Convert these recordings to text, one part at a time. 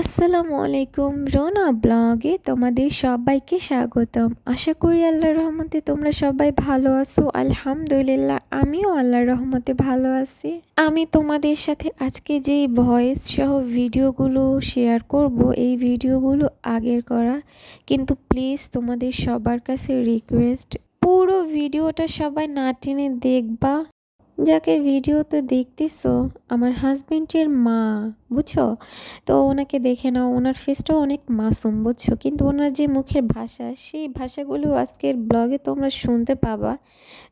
আসসালামু আলাইকুম রোনা ব্লগে তোমাদের সবাইকে স্বাগতম। আশা করি আল্লাহর রহমতে তোমরা সবাই ভালো আছো। আলহামদুলিল্লাহ, আমিও আল্লাহর রহমতে ভালো আছি। আমি তোমাদের সাথে আজকে যেই ভয়েস সহ ভিডিওগুলো শেয়ার করব, এই ভিডিওগুলো আগের করা। কিন্তু প্লিজ তোমাদের সবার কাছে রিকোয়েস্ট পুরো ভিডিওটা সবাই না টেনে দেখবা। যাকে ভিডিওতে দেখতেছো, আমার হাজবেন্ডের মা, বুঝছ? তো ওনাকে দেখে নাও, ওনার ফেসটাও অনেক মাসুম, বুঝছ? কিন্তু ওনার যে মুখের ভাষা, সেই ভাষাগুলো আজকের ব্লগে তোমরা শুনতে পাবা।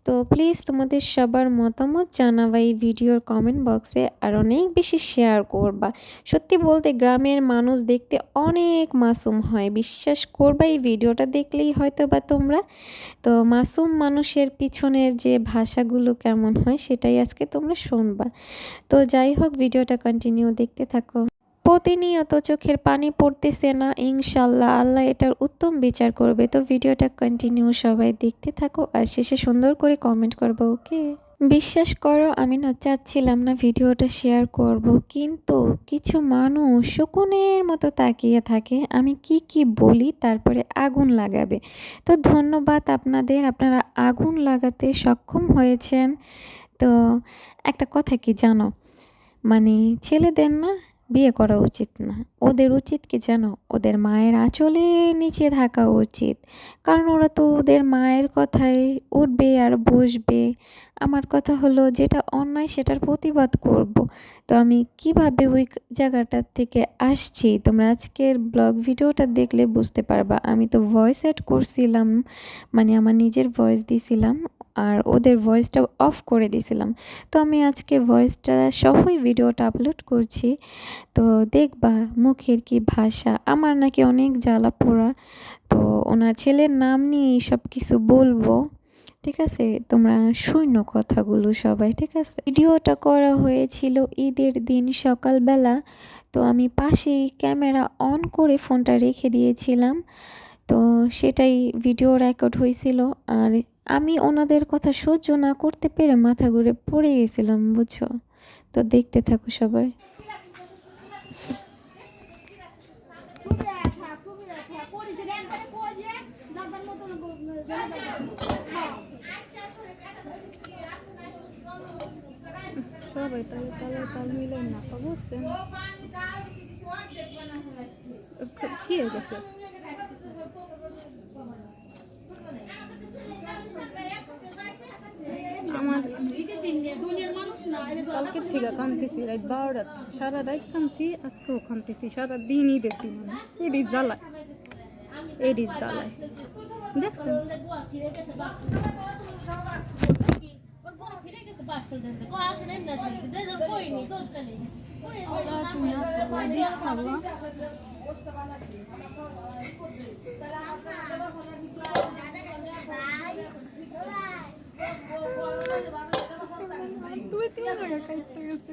তো প্লিজ তোমাদের সবার মতামত জানাবা এই ভিডিওর কমেন্ট বক্সে আর অনেক বেশি শেয়ার করবা। সত্যি বলতে গ্রামের মানুষ দেখতে অনেক মাসুম হয়, বিশ্বাস করবা এই ভিডিওটা দেখলেই হয়তো বা তোমরা। তো মাসুম মানুষের পিছনের যে ভাষাগুলো কেমন হয় সেটাই আজকে তোমরা শুনবা। তো যাই হোক, ভিডিওটা কন্টিনিউ দেখতে থাকো। প্রতিনিয়ত চোখের পানি পড়তেছে না, ইনশাল্লাহ। আল্লাহ এটার উত্তম বিচার করবে। তো ভিডিওটা কন্টিনিউ সবাই দেখতে থাকো আর শেষে সুন্দর করে কমেন্ট করব, ওকে? বিশ্বাস করো, আমি না চাচ্ছিলাম না ভিডিওটা শেয়ার করব, কিন্তু কিছু মানুষ শকুনের মতো তাকিয়ে থাকে, আমি কি কি বলি তারপরে আগুন লাগাবে। তো ধন্যবাদ আপনাদের, আপনারা আগুন লাগাতে সক্ষম হয়েছেন। তো একটা কথা কি জানো? মানে ছেলেদের না বিয়ে করা উচিত না। ওদের উচিত কি জানো ওদের মায়ের আঁচলে নিচে থাকা উচিত। কারণ ওরা তো ওদের মায়ের কথায় উঠবে আর বসবে। আমার কথা হলো যেটা অন্যায় সেটার প্রতিবাদ করব। তো আমি কীভাবে ওই জায়গাটার থেকে আসছি? তোমরা আজকের ব্লগ ভিডিওটা দেখলে বুঝতে পারবা। আমি তো ভয়েস অ্যাড করছিলাম মানে আমার নিজের ভয়েস দিছিলাম আর ওদের ভয়েসটা অফ করে দিয়েছিলাম তো আমি আজকে ভয়েসটা সহই ভিডিওটা আপলোড করছি। তো দেখবা মুখের কি ভাষা? আমার নাকি অনেক জ্বালা পোড়া। তো ওনার ছেলের নাম নিয়ে সব কিছু বলব। ঠিক আছে? তোমরা শূন্য কথাগুলো সবাই, ঠিক আছে? ভিডিওটা করা হয়েছিল ঈদের দিন সকালবেলা। তো আমি পাশেই ক্যামেরা অন করে ফোনটা রেখে দিয়েছিলাম। তো সেটাই ভিডিও রেকর্ড হয়েছিল। আর আমি ওনাদের কথা সহ্য না করতে পেরে মাথা ঘুরে পড়ে গেছিলাম, বুঝছ? তো দেখতে থাকো সবাই। সবাই তালে তালে তাল মিলে না বুঝছেন? কি হয়ে গেছে? আমার থেকে কানতেছি সারা রাত সারা দিনই দেখি মানে জ্বালায় এডি জ্বালায়। দেখছেন তুই তিন জায়গা খাইতে গেছে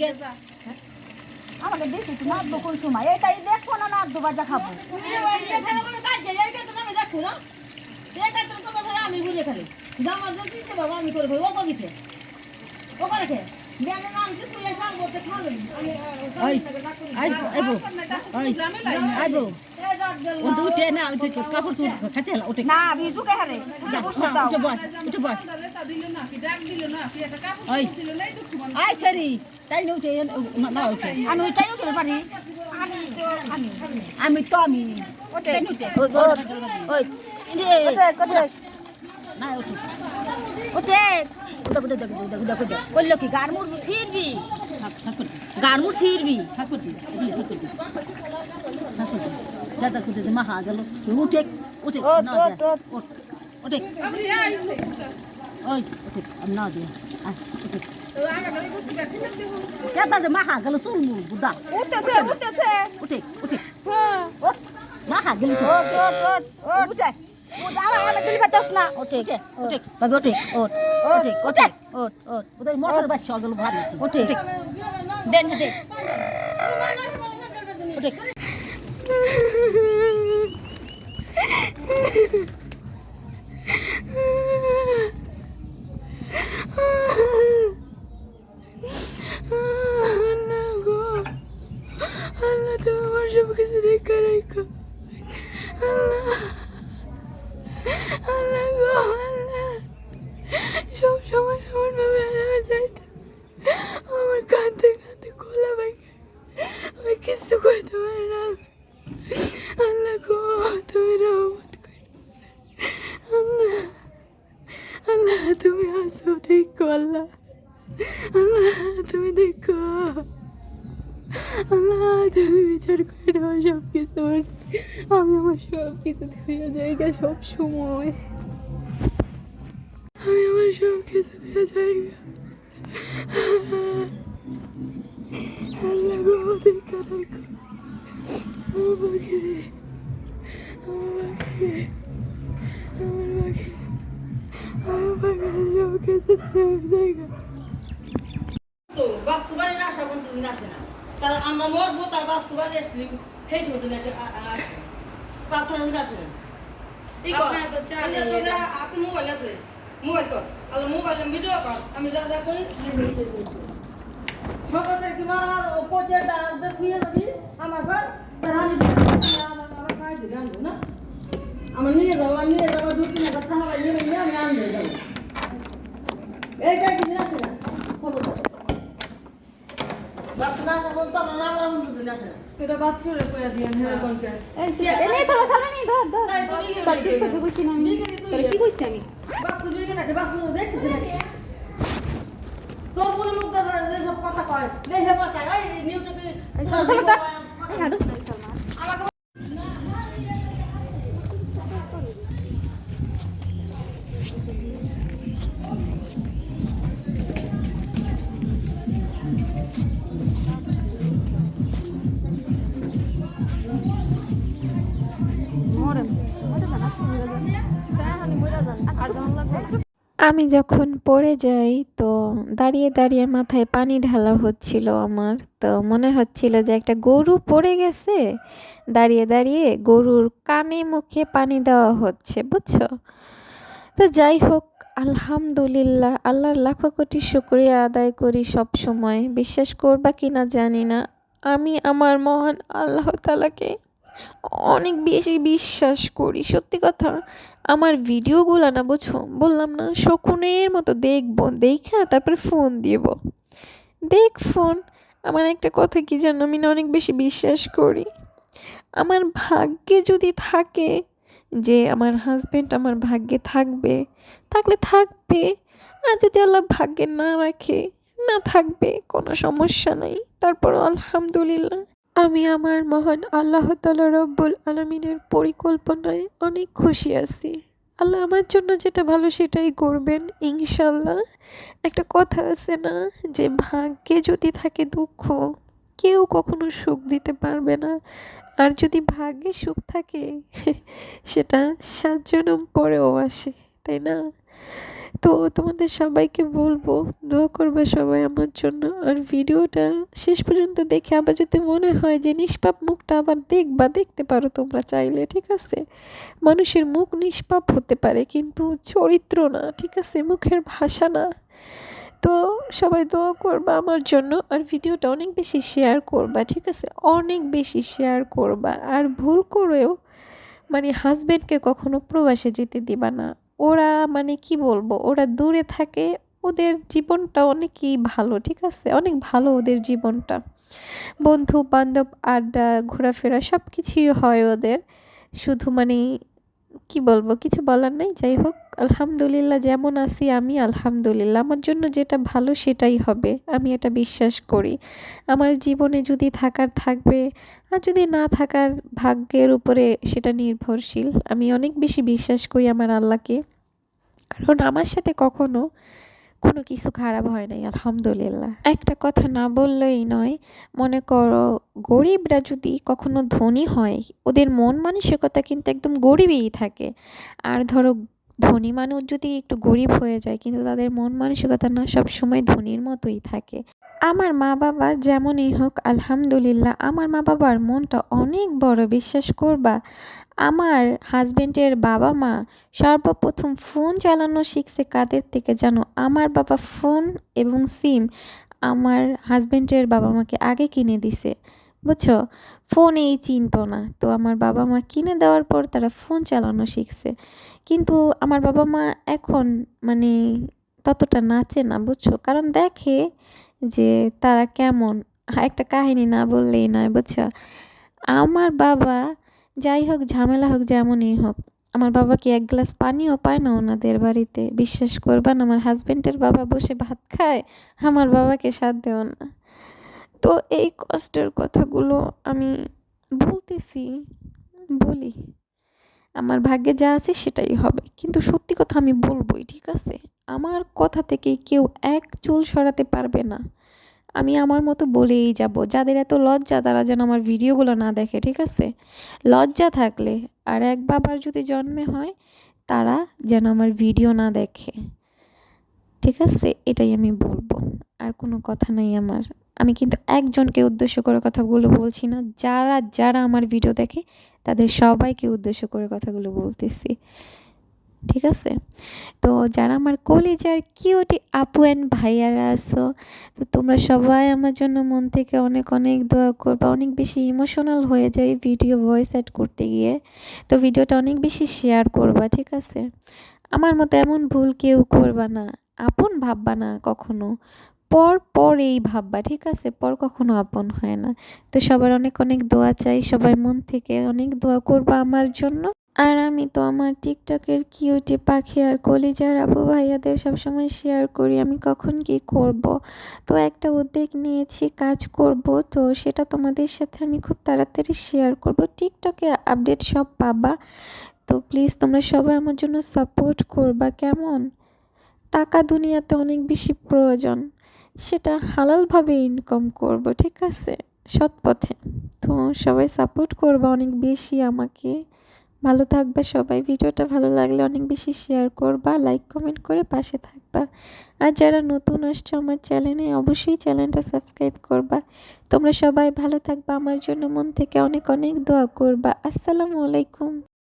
গেছে আমাকে দেখি তো নাচবো কোন সময়? এটাই দেখব না নাচবো বাজা খাব? আমি বুঝে খালি। জামার জন্য চিনতে বাবা আমি করে ও কবিতে ও করে খে থেকে কাপড় চুল খাচ্ছে না না বিজু কে হারে। যা বস উঠে বস ওই আই সরি তাই না উঠে না উঠে আমি ওইটাই উঠে পারি আমি তো আমি ওঠে বলল কি গার মুড় ছিড়বি? ঠাকুর মুড় ছিড়বি? ঠাকুর এগুলি ঠাকুর ঠাকুর দাদা কুদে মা হা গেল উঠে উঠে। যা। উঠ উঠে ওই উঠে না দে আয় উঠে দাদা মা হা গেল চুল মুল বুদা উঠতেছে উঠতেছে উঠে উঠে ওঠ মা হা গেল উঠে আমার আমার দিল পারতাস না উঠে উঠে বাবা উঠে ওঠ উঠে উঠে ওঠ ওঠ ওদের মোটর বাস গেল ভারী উঠে উঠে দেন দে উঠে আল্লাহ গো আল্লাহ তুমি আমার সব কিছু দেখা রেখো আল্লাহ আল্লাহ গো আল্লাহ সব সময় এমন ভাবে আল্লাহ যাইতো আমার কাঁদতে কাঁদতে কোলা ভেঙে আমি কিছু করতে পারি না আল্লাহ গো তুমি রহমত করো আল্লাহ আল্লাহ তুমি আসো দেখো আল্লাহ। আল্লাহ, তুমি দেখো। আল্লাহ, তুমি বিচার করে দেওয়া সব কিছু আমি আমার সব কিছু দিয়ে জায়গা সব সময় আমি আমার সব কিছু দিয়ে জায়গা। আল্লাহ গো দেখা রাখো আমার রে আমার বাকি আমার বাকি আমার বাকি সব কিছু দিয়ে জায়গা তো বাস সুবারি না আসা বন্ধু দিন আসে না। তাহলে আমরা মরবো তার বাস সুবারি আসলি সেই সময় আসে তাছাড়া দিন আসে না। মোবাইল আছে। মোবাইল কর। আলো মোবাইলে ভিডিও কর। আমি যা যা করি ভগতের কি মারা দে থুয়ে যাবি। আমার ঘর আমি আমার খাই দিই না। আমার নিয়ে যাব আর নিয়ে যাব দু তিন হাজার টাকা নিয়ে নিয়ে আমি আনব যাব। এইটা কি দিন আসে না খবর বাস না আসা বলতো আমরা না আমার বন্ধু দিন আসে না। এটা বাচ্চারে কইয়া হেরে এই ধর ধর তাই তো লিগে তার কইছি না আমি। কি কইছি আমি? মুখ দাদা সব কথা কয় লেহে পাচায় ওই নিউটকে আমি যখন পড়ে যাই, তো দাঁড়িয়ে দাঁড়িয়ে মাথায় পানি ঢালা হচ্ছিল আমার। তো মনে হচ্ছিল যে একটা গরু পড়ে গেছে। দাঁড়িয়ে দাঁড়িয়ে গরুর কানে মুখে পানি দেওয়া হচ্ছে, বুঝছ? তো যাই হোক, আলহামদুলিল্লাহ, আল্লাহর লাখো কোটি শুক্রিয়া আদায় করি সব সময়। বিশ্বাস করবা কি না জানি না। আমি আমার মহান আল্লাহ তালাকে অনেক বেশি বিশ্বাস করি। সত্যি কথা, আমার ভিডিওগুলো না বুঝো, বললাম না, শকুনের মতো দেখব, দেখা তারপরে ফোন দিব। দেখ ফোন আমার একটা কথা কি জানো, আমি না অনেক বেশি বিশ্বাস করি। আমার ভাগ্যে যদি থাকে যে আমার হাজবেন্ড আমার ভাগ্যে থাকবে, থাকলে থাকবে। আর যদি আল্লাহ ভাগ্যে না রাখে, না থাকবে, কোনো সমস্যা নাই। তারপর আলহামদুলিল্লাহ। আমি আমার মহান আল্লাহ তালা রব্বুল আলমিনের পরিকল্পনায় অনেক খুশি আছি। আল্লাহ আমার জন্য যেটা ভালো সেটাই করবেন ইনশাল্লাহ একটা কথা আছে না, যে ভাগ্যে যদি থাকে দুঃখ, কেউ কখনো সুখ দিতে পারবে না। আর যদি ভাগ্যে সুখ থাকে, সেটা সাত জনম পরেও আসে, তাই না? তো তোমাদের সবাইকে বলব, দোয়া করবে সবাই আমার জন্য। আর ভিডিওটা শেষ পর্যন্ত দেখে আবার যদি মনে হয় যে নিষ্পাপ মুখটা আবার দেখবা, দেখতে পারো তোমরা চাইলে, ঠিক আছে? মানুষের মুখ নিষ্পাপ হতে পারে, কিন্তু চরিত্র না, ঠিক আছে? মুখের ভাষা না। তো সবাই দোয়া করবা আমার জন্য, আর ভিডিওটা অনেক বেশি শেয়ার করবা, ঠিক আছে? অনেক বেশি শেয়ার করবা। আর ভুল করেও মানে হাজব্যান্ডকে কখনো প্রবাসে যেতে দিবা না। ওরা মানে কি বলব, ওরা দূরে থাকে, ওদের জীবনটা অনেকই ভালো, ঠিক আছে? অনেক ভালো ওদের জীবনটা। বন্ধু, বান্ধব, আড্ডা, ঘোরাফেরা সব কিছুই হয় ওদের। শুধু মানে কি বলব, কিছু বলার নেই, যাই হোক, আলহামদুলিল্লাহ যেমন আছি আমি, আলহামদুলিল্লাহ। আমার জন্য যেটা ভালো সেটাই হবে, আমি এটা বিশ্বাস করি। আমার জীবনে যদি থাকার থাকবে, আর যদি না থাকার ভাগ্যের উপরে সেটা নির্ভরশীল, আমি অনেক বেশি বিশ্বাস করি আমার আল্লাহকে। কারণ আমার সাথে কখনো কোনো কিছু খারাপ হয় নাই, আলহামদুলিল্লাহ। একটা কথা না বললেই নয়, মনে করো গরিবরা যদি কখনো ধনী হয়, ওদের মন মানসিকতা কিন্তু একদম গরিবই থাকে। আর ধরো ধনী মানুষ যদি একটু গরিব হয়ে যায়, কিন্তু তাদের মন মানসিকতা না সব সময় ধনীর মতোই থাকে। আমার মা বাবা যেমনই হোক, আলহামদুলিল্লাহ, আমার মা বাবার মনটা অনেক বড়, বিশ্বাস করবা। আমার হাজবেন্ডের বাবা মা সর্বপ্রথম ফোন চালানো শিখছে কাদের থেকে জানো? আমার বাবা ফোন এবং সিম আমার হাজবেন্ডের বাবা মাকে আগে কিনে দিছে, বুঝছ? ফোন এই চিনতো না। তো আমার বাবা মা কিনে দেওয়ার পর তারা ফোন চালানো শিখছে। কিন্তু আমার বাবা মা এখন মানে ততটা নাচে না, বুঝছ? কারণ দেখে যে তারা কেমন? একটা কাহিনী না বললেই নয়, বুঝছ? আমার বাবা যাই হোক, ঝামেলা হোক, যেমনই হোক, আমার বাবা কি এক গ্লাস পানিও পায় না ওনাদের বাড়িতে। বিশ্বাস করবেন আমার হাজবেন্ডের বাবা বসে ভাত খায়, আমার বাবাকে সাথ দেও না। তো এই কষ্টের কথাগুলো আমি বলতেছি, বলি। আমার ভাগ্যে যা আছে সেটাই হবে, কিন্তু সত্যি কথা আমি বলবোই, ঠিক আছে? আমার কথা থেকে কেউ এক চুল সরাতে পারবে না। আমি আমার মতো বলেই যাব, যাদের এত লজ্জা তারা যেন আমার ভিডিওগুলো না দেখে, ঠিক আছে? লজ্জা থাকলে আর এক বাবার যদি জন্মে হয়, তারা যেন আমার ভিডিও না দেখে। ঠিক আছে? এটাই আমি বলব। আর কোনো কথা নাই আমার। আমি কিন্তু একজনকে উদ্দেশ্য করে কথাগুলো বলছি না। যারা যারা আমার ভিডিও দেখে, তাদের সবাইকে উদ্দেশ্য করে কথাগুলো বলতেছি। ঠিক আছে? তো যারা আমার কলেজার কিউটি আপু অ্যান্ড ভাইয়ারা আছো, তো তোমরা সবাই আমার জন্য মন থেকে অনেক অনেক দোয়া করবা। অনেক বেশি ইমোশনাল হয়ে যায় ভিডিও ভয়েস অ্যাড করতে গিয়ে। তো ভিডিওটা অনেক বেশি শেয়ার করবা, ঠিক আছে? আমার মতো এমন ভুল কেউ করবা না। আপন ভাববা না কখনো। পর পর এই ভাববা, ঠিক আছে? পর কখনো আপন হয় না। তো সবার অনেক অনেক দোয়া চাই, সবার মন থেকে অনেক দোয়া করবা আমার জন্য। আর আমি তো আমার টিকটকের কিউটি পাখি আর কলিজার আবু ভাইয়াদের সবসময় শেয়ার করি, আমি কখন কি করব? তো একটা উদ্যোগ নিয়েছি, কাজ করব, তো সেটা তোমাদের সাথে আমি খুব তাড়াতাড়ি শেয়ার করব। টিকটকে আপডেট সব পাবা, তো প্লিজ তোমরা সবাই আমার জন্য সাপোর্ট করবা, কেমন? টাকা দুনিয়াতে অনেক বেশি প্রয়োজন, সেটা হালালভাবে ইনকাম করব, ঠিক আছে? সৎ পথে তো সবাই সাপোর্ট করবা অনেক বেশি আমাকে। ভালো থাকবা সবাই। ভিডিওটা ভালো লাগলে অনেক বেশি শেয়ার করবা লাইক কমেন্ট করে পাশে থাকবা। আর যারা নতুন আসছো আমার চ্যানেলে অবশ্যই চ্যানেলটা সাবস্ক্রাইব করবা। তোমরা সবাই ভালো থাকবা, আমার জন্য মন থেকে অনেক অনেক দোয়া করবা। আসসালামু আলাইকুম।